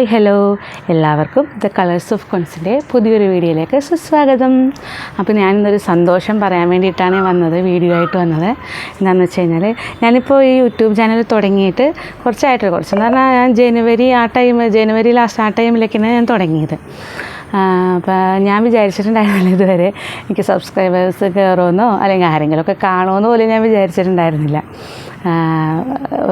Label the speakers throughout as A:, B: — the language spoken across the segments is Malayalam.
A: Hi hello. എല്ലാവർക്കും ദ കളേഴ്സ് ഓഫ് കോൺസിന്റെ പുതിയൊരു വീഡിയോയിലേക്ക് സുസ്വാഗതം. അപ്പോൾ ഞാനിന്നൊരു സന്തോഷം പറയാൻ വേണ്ടിയിട്ടാണ് വന്നത് വീഡിയോ ആയിട്ട് വന്നത്. എന്താണെന്ന് വെച്ച് കഴിഞ്ഞാൽ ഞാനിപ്പോൾ ഈ യൂട്യൂബ് ചാനൽ തുടങ്ങിയിട്ട് കുറച്ചായിട്ട് കുറച്ചെന്ന് പറഞ്ഞാൽ ഞാൻ ജനുവരി ആ ടൈം ജനുവരി ലാസ്റ്റ് ആ ടൈമിലേക്കാണ് ഞാൻ തുടങ്ങിയത്. അപ്പോൾ ഞാൻ വിചാരിച്ചിട്ടുണ്ടായിരുന്നില്ല ഇതുവരെ എനിക്ക് സബ്സ്ക്രൈബേഴ്സ് കയറുമെന്നോ അല്ലെങ്കിൽ ആരെങ്കിലുമൊക്കെ കാണുമെന്ന് പോലും ഞാൻ വിചാരിച്ചിട്ടുണ്ടായിരുന്നില്ല.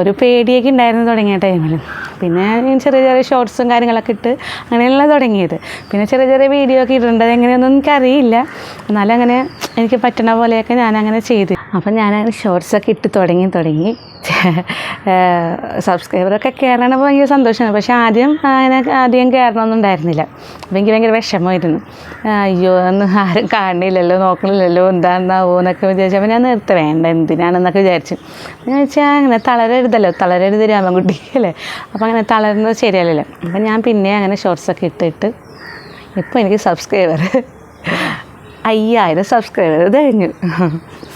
A: ഒരു പേടിയൊക്കെ ഉണ്ടായിരുന്നു തുടങ്ങിയ ടൈമിൽ പിന്നെ ചെറിയ ചെറിയ ഷോർട്സും കാര്യങ്ങളൊക്കെ ഇട്ട് അങ്ങനെയല്ല തുടങ്ങിയത്. പിന്നെ ചെറിയ ചെറിയ വീഡിയോ ഒക്കെ ഇടേണ്ടത് എങ്ങനെയൊന്നും എനിക്കറിയില്ല. എന്നാലും അങ്ങനെ എനിക്ക് പറ്റണ പോലെയൊക്കെ ഞാനങ്ങനെ ചെയ്തു. അപ്പം ഞാൻ ഷോർട്സൊക്കെ ഇട്ട് തുടങ്ങി തുടങ്ങി. സബ്സ്ക്രൈബറൊക്കെ കയറണപ്പോൾ ഭയങ്കര സന്തോഷമാണ്. പക്ഷേ ആദ്യം അങ്ങനെ അധികം കയറണമൊന്നും ഉണ്ടായിരുന്നില്ല. അപ്പോൾ എനിക്ക് ഭയങ്കര വിഷമമായിരുന്നു. അയ്യോ ഒന്ന് ആരും കാണില്ലല്ലോ നോക്കണില്ലല്ലോ എന്താണെന്നാവോ എന്നൊക്കെ വിചാരിച്ചു. ഞാൻ നിർത്ത വേണ്ട എന്തിനാണെന്നൊക്കെ വിചാരിച്ചു. ഞാൻ വെച്ചാൽ അങ്ങനെ തളരരുതല്ലോ തളരരുത് രാമൻകുട്ടി അല്ലേ? അപ്പം അങ്ങനെ തളരുന്നത് ശരിയല്ലല്ലോ. അപ്പം ഞാൻ പിന്നെ അങ്ങനെ ഷോർട്സൊക്കെ ഇട്ടിട്ട് ഇപ്പോൾ എനിക്ക് സബ്സ്ക്രൈബർ അയ്യായിരം സബ്സ്ക്രൈബർ കഴിഞ്ഞു.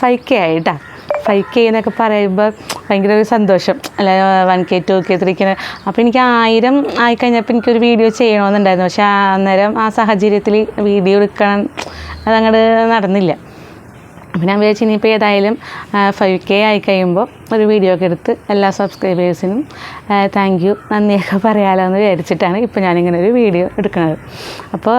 A: ഫൈവ് കെ ആയിട്ടാ. ഫൈവ് കെ എന്നൊക്കെ പറയുമ്പോൾ ഭയങ്കര ഒരു സന്തോഷം. അല്ല one K two K three K അപ്പോൾ എനിക്ക് ആയിരം ആയിക്കഴിഞ്ഞപ്പോൾ എനിക്കൊരു വീഡിയോ ചെയ്യണമെന്നുണ്ടായിരുന്നു. പക്ഷേ അന്നേരം ആ സാഹചര്യത്തിൽ വീഡിയോ എടുക്കണം. അതങ്ങോട്ട് നടന്നില്ല. അപ്പോൾ ഞാൻ വിചാരിച്ചു ഇനിയിപ്പോൾ ഏതായാലും ഫൈവ് കെ ആയി കഴിയുമ്പോൾ ഒരു വീഡിയോ ഒക്കെ എടുത്ത് എല്ലാ സബ്സ്ക്രൈബേഴ്സിനും താങ്ക് യു നന്ദിയൊക്കെ പറയാമല്ലോ എന്ന് വിചാരിച്ചിട്ടാണ് ഇപ്പോൾ ഞാനിങ്ങനെ ഒരു വീഡിയോ എടുക്കുന്നത്. അപ്പോൾ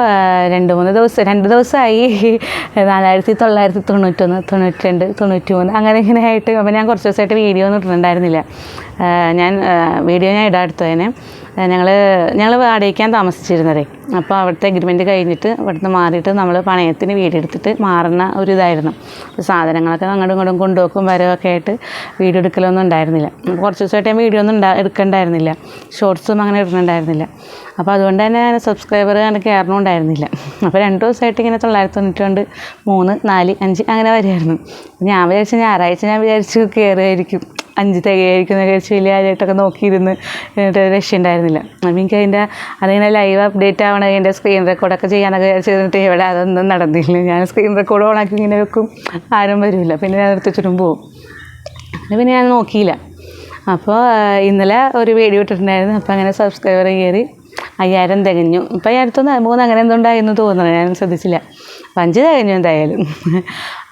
A: രണ്ട് മൂന്ന് ദിവസം രണ്ട് ദിവസമായി. നാലായിരത്തി തൊള്ളായിരത്തി തൊണ്ണൂറ്റൊന്ന് തൊണ്ണൂറ്റി രണ്ട് തൊണ്ണൂറ്റി മൂന്ന് അങ്ങനെ ഇങ്ങനെ ആയിട്ട്. അപ്പോൾ ഞാൻ കുറച്ച് ദിവസമായിട്ട് വീഡിയോ ഒന്നും ഇട്ടിട്ടുണ്ടായിരുന്നില്ല. ഞാൻ വീഡിയോ ഞാൻ ഇടാൻ എടുത്തതിന് ഞങ്ങൾ ഞങ്ങൾ വാടകയ്ക്കാൻ താമസിച്ചിരുന്നതേ. അപ്പോൾ അവിടുത്തെ എഗ്രിമെന്റ് കഴിഞ്ഞിട്ട് അവിടുന്ന് മാറിയിട്ട് നമ്മൾ പണയത്തിന് വീടെടുത്തിട്ട് മാറുന്ന ഒരു ഇതായിരുന്നു സാധനങ്ങളൊക്കെ അങ്ങോട്ടും ഇങ്ങോട്ടും കൊണ്ടുപോക്കും വരവൊക്കെ ആയിട്ട് വീഡിയോ എടുക്കലൊന്നും ഉണ്ടായിരുന്നില്ല. കുറച്ച് ദിവസമായിട്ട് ഞാൻ വീഡിയോ ഒന്നും ഉണ്ടാ എടുക്കണ്ടായിരുന്നില്ല. ഷോർട്സും അങ്ങനെ ഇടുന്നുണ്ടായിരുന്നില്ല. അപ്പോൾ അതുകൊണ്ട് തന്നെ ഞാൻ സബ്സ്ക്രൈബർ അങ്ങനെ കയറണമുണ്ടായിരുന്നില്ല അപ്പോൾ രണ്ട് ദിവസമായിട്ട് ഇങ്ങനെ തൊള്ളായിരത്തി തൊണ്ണൂറ്റി രണ്ട് മൂന്ന് നാല് അഞ്ച് അങ്ങനെ വരുമായിരുന്നു ഞാൻ വിചാരിച്ചു ഞായറാഴ്ച ഞാൻ വിചാരിച്ചു കയറുമായിരിക്കും അഞ്ച് തികയായിരിക്കും എന്ന് വിചാരിച്ച് വലിയ ആരായിട്ടൊക്കെ നോക്കിയിരുന്ന് എന്നിട്ട് രക്ഷയുണ്ടായിരുന്നില്ല അപ്പം എനിക്ക് അതിന്റെ അതിങ്ങനെ ലൈവ് അപ്ഡേറ്റ് ആവണം അതിന്റെ സ്ക്രീൻ റെക്കോർഡൊക്കെ ചെയ്യാനൊക്കെ ചെയ്തിട്ട് ഇവിടെ അതൊന്നും നടന്നില്ല. ഞാൻ സ്ക്രീൻ റെക്കോർഡ് ഓണാക്കി ഇങ്ങനെ വെക്കും. ആരും വരില്ല പിന്നെ ഞാൻ എടുത്ത് ചുറ്റും പോവും. പിന്നെ ഞാൻ നോക്കിയില്ല. അപ്പോൾ ഇന്നലെ ഒരു വീഡിയോ ഇട്ടിട്ടുണ്ടായിരുന്നു. അപ്പോൾ അങ്ങനെ സബ്സ്ക്രൈബർ കയറി അയ്യായിരം തികഞ്ഞു. ഇപ്പം ഈ അടുത്തൊന്ന് മൂന്ന് അങ്ങനെ എന്തുണ്ടായിരുന്നു തോന്നുന്നു. ഞാൻ ശ്രദ്ധിച്ചില്ല. അപ്പം അഞ്ച് തികഞ്ഞു എന്തായാലും.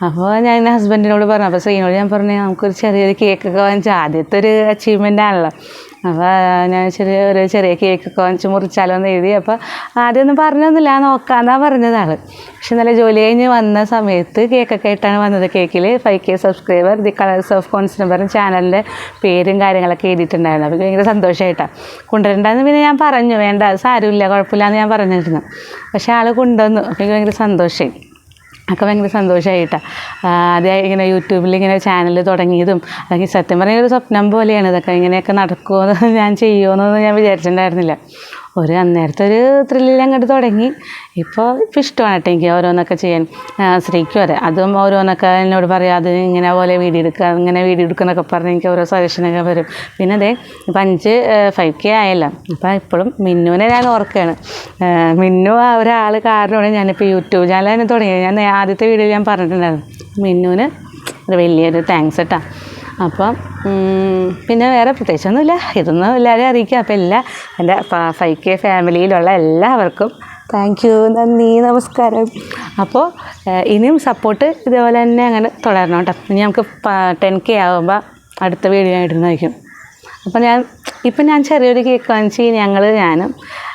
A: അപ്പോൾ ഞാൻ എന്റെ ഹസ്ബൻഡിനോട് പറഞ്ഞു. അപ്പോൾ ശ്രീനോട് ഞാൻ പറഞ്ഞു നമുക്കൊരു ചെറിയൊരു കേക്കൊക്കെ വാങ്ങിച്ചാൽ ആദ്യത്തെ ഒരു അച്ചീവ്മെന്റ് ആണല്ലോ. അപ്പോൾ ഞാൻ ചെറിയ ഒരു ചെറിയ കേക്കൊക്കെ വാങ്ങിച്ച് മുറിച്ചാലോ എന്ന് എഴുതി അപ്പോൾ ആദ്യമൊന്നും പറഞ്ഞൊന്നുമില്ല നോക്കാന്നാ പറഞ്ഞത് പക്ഷെ നല്ല ജോലി കഴിഞ്ഞ് വന്ന സമയത്ത് കേക്കൊക്കെ ആയിട്ടാണ് വന്നത് കേക്കിൽ five K subscriber the colours of cones പറഞ്ഞ ചാനലിന്റെ പേരും കാര്യങ്ങളൊക്കെ എഴുതിയിട്ടുണ്ടായിരുന്നു. അപ്പോൾ ഭയങ്കര സന്തോഷമായിട്ടാണ് കൊണ്ടുവരണ്ടെന്ന് പിന്നെ ഞാൻ പറഞ്ഞു വേണ്ട സാരമില്ല കുഴപ്പമില്ല എന്ന് ഞാൻ പറഞ്ഞിരുന്നു. പക്ഷേ ആൾ കൊണ്ടുവന്നു എനിക്ക് ഭയങ്കര സന്തോഷമായി ഒക്കെ ഭയങ്കര സന്തോഷമായിട്ടാണ് ആദ്യം ഇങ്ങനെ യൂട്യൂബിൽ ഇങ്ങനെ ചാനൽ തുടങ്ങിയതും അല്ലെങ്കിൽ സത്യം പറഞ്ഞ ഒരു സ്വപ്നം പോലെയാണ്. ഇതൊക്കെ ഇങ്ങനെയൊക്കെ നടക്കുമോ ഞാൻ ചെയ്യുമോയെന്നൊന്നും ഞാൻ വിചാരിച്ചിട്ടുണ്ടായിരുന്നില്ല. ഒരു അന്നേരത്തെ ഒരു ത്രില്ലിൽ അങ്ങോട്ട് തുടങ്ങി. ഇപ്പോൾ ഇപ്പോൾ ഇഷ്ടമാണ് കേട്ടോ എനിക്ക് ഓരോന്നൊക്കെ ചെയ്യാൻ. സ്ത്രീക്ക് ശ്രീക്കും അതെ. ഓരോന്നൊക്കെ എന്നോട് പറയാം അത് ഇങ്ങനെ പോലെ വീഡിയോ എടുക്കുക ഇങ്ങനെ വീഡിയോ എടുക്കുന്നൊക്കെ പറഞ്ഞ് എനിക്ക് ഓരോ സജഷനൊക്കെ വരും. പിന്നെ അതെ ഇപ്പം അഞ്ച് ഫൈവ് കെ ആയല്ലോ. അപ്പം ഇപ്പോഴും മിന്നുവിനെ ഞാൻ ഓർക്കുകയാണ് മിന്നു ആ ഒരാൾ കാരണമാണ് ഞാനിപ്പോൾ യൂട്യൂബ് ചാനൽ തന്നെ തുടങ്ങിയത്. ഞാൻ ആദ്യത്തെ വീഡിയോയിൽ ഞാൻ പറഞ്ഞിട്ടുണ്ടായിരുന്നു. മിന്നുവിന് ഒരു വലിയൊരു താങ്ക്സ് കേട്ടോ അപ്പം പിന്നെ വേറെ പ്രത്യേകിച്ചൊന്നുമില്ല. ഇതൊന്നും എല്ലാവരെയും അറിയിക്കുക അപ്പം എല്ലാ എന്റെ ഫൈവ് കെ ഫാമിലിയിലുള്ള എല്ലാവർക്കും താങ്ക് യു നന്ദി നമസ്കാരം. അപ്പോൾ ഇനിയും സപ്പോർട്ട് ഇതേപോലെ തന്നെ അങ്ങനെ തുടരണം കേട്ടോ. ഇനി നമുക്ക് ടെൻ കെ ആകുമ്പോൾ അടുത്ത വീഡിയോ ഇടുന്നതായിരിക്കും അപ്പോൾ ഞാൻ ഇപ്പം ഞാൻ ചെറിയൊരു കേക്ക് വാങ്ങിച്ച് ഞങ്ങൾ ഞാനും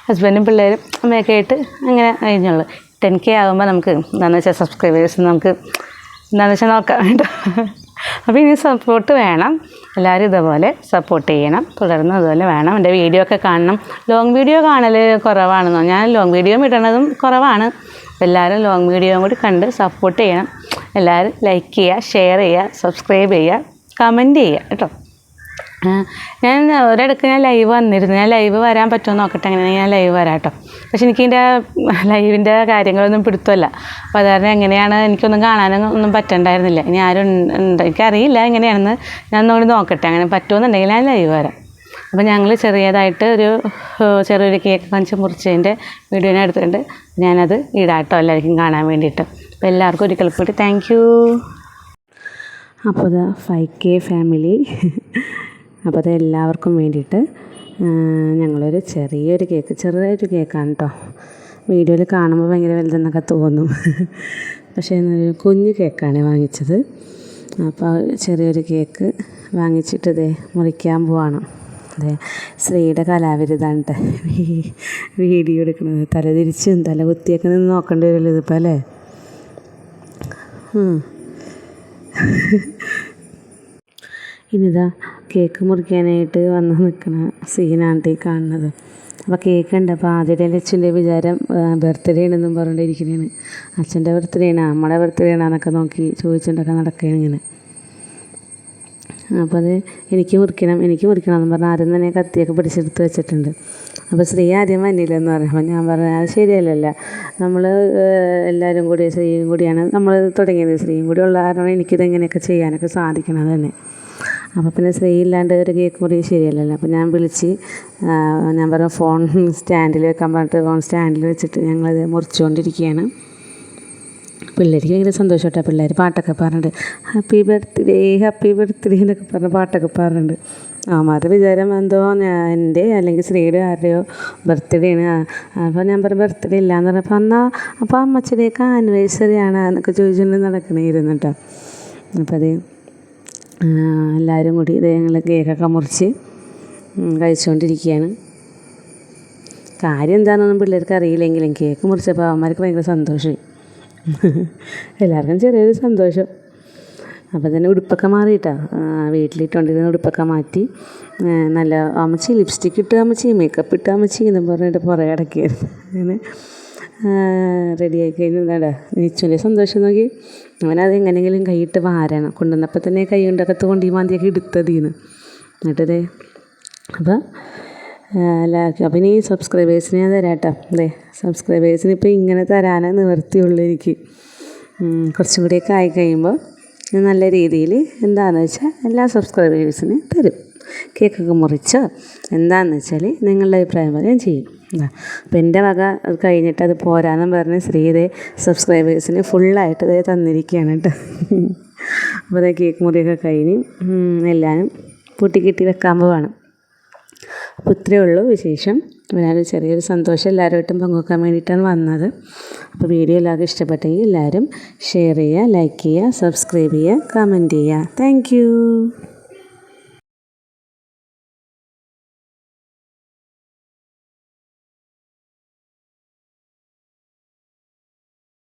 A: ഹസ്ബൻഡും പിള്ളേരും അമ്മയൊക്കെ ആയിട്ട് അങ്ങനെ കഴിഞ്ഞുള്ളൂ. ടെൻ കെ ആകുമ്പോൾ നമുക്ക് എന്താണെന്ന് വെച്ചാൽ സബ്സ്ക്രൈബേഴ്സ് നമുക്ക് എന്താണെന്ന് വെച്ചാൽ നോക്കാം കേട്ടോ. അപ്പോൾ ഇനി സപ്പോർട്ട് വേണം. എല്ലാവരും ഇതുപോലെ സപ്പോർട്ട് ചെയ്യണം. തുടർന്ന് അതുപോലെ വേണം. എന്റെ വീഡിയോ ഒക്കെ കാണണം. ലോങ് വീഡിയോ കാണൽ കുറവാണെന്നോ? ഞാൻ ലോങ് വീഡിയോ ഇടണതും കുറവാണ്. എല്ലാവരും ലോങ് വീഡിയോയും കൂടി കണ്ട് സപ്പോർട്ട് ചെയ്യണം. എല്ലാവരും ലൈക്ക് ചെയ്യുക ഷെയർ ചെയ്യുക സബ്സ്ക്രൈബ് ചെയ്യുക കമന്റ് ചെയ്യുക കേട്ടോ. ഞാൻ ഒരിടക്ക് ഞാൻ ലൈവ് വന്നിരുന്നു. ഞാൻ ലൈവ് വരാൻ പറ്റുമോ നോക്കട്ടെ. അങ്ങനെ ഞാൻ ലൈവ് വരാം കേട്ടോ പക്ഷെ എനിക്ക് ഇതിന്റെ ലൈവിന്റെ കാര്യങ്ങളൊന്നും പിടുത്തമല്ല. അപ്പോൾ അതുകാരണം എങ്ങനെയാണ് എനിക്കൊന്നും കാണാനും ഒന്നും പറ്റണ്ടായിരുന്നില്ല. ഇനി ആരും ഉണ്ട്- എനിക്കറിയില്ല എങ്ങനെയാണെന്ന് ഞാൻ ഒന്നുകൂടി നോക്കട്ടെ. അങ്ങനെ പറ്റുമെന്നുണ്ടെങ്കിൽ ഞാൻ ലൈവ് വരാം. അപ്പോൾ ഞങ്ങൾ ചെറിയതായിട്ട് ഒരു ചെറിയൊരു കേക്ക് കഞ്ച് മുറിച്ചതിന്റെ വീഡിയോനെ എടുത്തിട്ടുണ്ട്. ഞാനത് ഇടാട്ടോ എല്ലാവർക്കും കാണാൻ വേണ്ടിയിട്ട്. അപ്പോൾ എല്ലാവർക്കും ഒരിക്കൽ കൂടി താങ്ക് യു അപ്പോൾ ഫൈവ് കെ ഫാമിലി അപ്പോൾ അത് എല്ലാവർക്കും വേണ്ടിയിട്ട് ഞങ്ങളൊരു ചെറിയൊരു കേക്ക് ചെറിയൊരു കേക്കാണ് കേട്ടോ വീഡിയോയിൽ കാണുമ്പോൾ ഭയങ്കര വലുതെന്നൊക്കെ തോന്നും. പക്ഷേ എന്നൊരു കുഞ്ഞു കേക്കാണ് വാങ്ങിച്ചത്. അപ്പോൾ ചെറിയൊരു കേക്ക് വാങ്ങിച്ചിട്ട് ഇതേ മുറിക്കാൻ പോവാണ്. അതെ കലാവിരുതാണ് കേട്ടോ വീഡിയോ എടുക്കുന്നത്. തല തിരിച്ചും തല കുത്തിയൊക്കെ നിന്ന് നോക്കേണ്ടി വരുമല്ലോ ഇതിപ്പോൾ അല്ലേ. ഇനിതാ കേക്ക് മുറിക്കാനായിട്ട് വന്ന് നിൽക്കുന്ന സീനാണ് ഈ കാണുന്നത്. അപ്പോൾ കേക്ക് ഉണ്ട് അപ്പോൾ ആദ്യത്തെ അച്ഛന്റെ വിചാരം ബർത്ത്ഡേ ആണെന്നും പറഞ്ഞുകൊണ്ടിരിക്കുന്നതാണ് അച്ഛന്റെ ബർത്ത്ഡേ ആണ് നമ്മുടെ ബർത്ത്ഡേ ആണെന്നൊക്കെ നോക്കി ചോദിച്ചിട്ടൊക്കെ നടക്കുകയാണ് ഇങ്ങനെ. അപ്പോൾ അത് എനിക്ക് മുറിക്കണം എനിക്ക് മുറിക്കണം എന്ന് പറഞ്ഞാൽ ആദ്യം തന്നെ കത്തിയൊക്കെ പിടിച്ചെടുത്ത് വെച്ചിട്ടുണ്ട്. അപ്പോൾ സ്ത്രീ ആദ്യം വന്നില്ലെന്ന് പറഞ്ഞപ്പോൾ ഞാൻ പറഞ്ഞു അത് ശരിയല്ലല്ല. നമ്മൾ എല്ലാവരും കൂടി സ്ത്രീയും കൂടിയാണ് നമ്മൾ തുടങ്ങിയത്. സ്ത്രീയും കൂടി ഉള്ള കാരണം എനിക്കിത് എങ്ങനെയൊക്കെ ചെയ്യാനൊക്കെ സാധിക്കണം തന്നെ. അപ്പോൾ പിന്നെ സ്ത്രീ ഇല്ലാണ്ട് ഒരു കേക്ക് മുറി ശരിയല്ലല്ലോ. അപ്പോൾ ഞാൻ വിളിച്ച് ഞാൻ പറഞ്ഞു ഫോൺ സ്റ്റാൻഡിൽ വെക്കാൻ പറഞ്ഞിട്ട് ഫോൺ സ്റ്റാൻഡിൽ വെച്ചിട്ട് ഞങ്ങളത് മുറിച്ചുകൊണ്ടിരിക്കുകയാണ് പിള്ളേർക്ക് ഭയങ്കര സന്തോഷം കേട്ടോ പിള്ളേർ പാട്ടൊക്കെ പാടുന്നുണ്ട്. ഹാപ്പി ബർത്ത്ഡേ ഹാപ്പി ബർത്ത്ഡേ എന്നൊക്കെ പറഞ്ഞ് പാട്ടൊക്കെ പാടുന്നുണ്ട്. അവന്മാരുടെ വിചാരം എന്തോ എന്റെ അല്ലെങ്കിൽ ശ്രീയുടെ ആരുടെയോ ബർത്ത്ഡേ ആണ്. അപ്പോൾ ഞാൻ പറഞ്ഞു ബർത്ത്ഡേ ഇല്ല എന്ന് പറഞ്ഞപ്പോൾ എന്നാൽ അപ്പോൾ അമ്മച്ചിയുടെയൊക്കെ ആനിവേഴ്സറി ആണ് എന്നൊക്കെ ചോദിച്ചുകൊണ്ട് നടക്കണേ കേട്ടോ. അപ്പോൾ അത് എല്ലാവരും കൂടി ഇത് ഞങ്ങൾ കേക്കൊക്കെ മുറിച്ച് കഴിച്ചുകൊണ്ടിരിക്കുകയാണ് കാര്യം എന്താണെന്നൊന്നും പിള്ളേർക്ക് അറിയില്ലെങ്കിലും കേക്ക് മുറിച്ചപ്പോൾ അവന്മാർക്ക് ഭയങ്കര സന്തോഷമായി. എല്ലാവർക്കും ചെറിയൊരു സന്തോഷം. അപ്പോൾ തന്നെ ഉടുപ്പൊക്കെ മാറിയിട്ടാ. വീട്ടിലിട്ടുകൊണ്ടിരുന്ന ഉടുപ്പൊക്കെ മാറ്റി നല്ല അമ്മച്ചി ലിപ്സ്റ്റിക്ക് ഇട്ട് അമ്മച്ചി മേക്കപ്പ് ഇട്ട് അമ്മച്ചി എന്നും പറഞ്ഞിട്ട് പുറകെ അടക്കിയായിരുന്നു അങ്ങനെ റെഡിയായി കഴിഞ്ഞാടാ നിച്ചുവിന്റെ സന്തോഷം നോക്കി. അവനത് എങ്ങനെയെങ്കിലും കൈയിട്ട് വാരണം. കൊണ്ടുവന്നപ്പോൾ തന്നെ കൈ കൊണ്ടൊക്കെ തോണ്ടി മാന്തിയൊക്കെ എടുത്തതീന്ന് എന്നിട്ടതേ അപ്പോൾ എല്ലാവർക്കും അപ്പം ഇനി സബ്സ്ക്രൈബേഴ്സിന് ഞാൻ തരാം കേട്ടോ. അതെ സബ്സ്ക്രൈബേഴ്സിന് ഇപ്പോൾ ഇങ്ങനെ തരാനേ നിവർത്തിയുള്ളൂ എനിക്ക്. കുറച്ചും കൂടിയൊക്കെ ആയി കഴിയുമ്പോൾ നല്ല രീതിയിൽ എന്താണെന്ന് വെച്ചാൽ എല്ലാ സബ്സ്ക്രൈബേഴ്സിനും തരും. കേക്കൊക്കെ മുറിച്ചോ? എന്താണെന്ന് വെച്ചാൽ നിങ്ങളുടെ അഭിപ്രായം പോലെ ഞാൻ ചെയ്യും. അപ്പോൾ എന്റെ വക അത് കഴിഞ്ഞിട്ട് അത് പോരാന്നും പറഞ്ഞ് ശ്രീതെ സബ്സ്ക്രൈബേഴ്സിന് ഫുള്ളായിട്ട് ഇതേ തന്നിരിക്കുകയാണ് കേട്ടോ. അപ്പോൾ അതേ കേക്ക് മുറിയൊക്കെ കഴിഞ്ഞ് എല്ലാവരും പൂട്ടിക്കെട്ടി വെക്കാൻ പോവാണ്. അപ്പോൾ ഇത്രയേ ഉള്ളൂ വിശേഷം. ഞാനൊരു ചെറിയൊരു സന്തോഷം എല്ലാവരുമായിട്ടും പങ്കുവെക്കാൻ വേണ്ടിയിട്ടാണ് വന്നത്. അപ്പോൾ വീഡിയോ എല്ലാവർക്കും ഇഷ്ടപ്പെട്ടെങ്കിൽ എല്ലാവരും ഷെയർ ചെയ്യുക ലൈക്ക് ചെയ്യുക സബ്സ്ക്രൈബ് ചെയ്യുക കമന്റ് ചെയ്യുക. താങ്ക്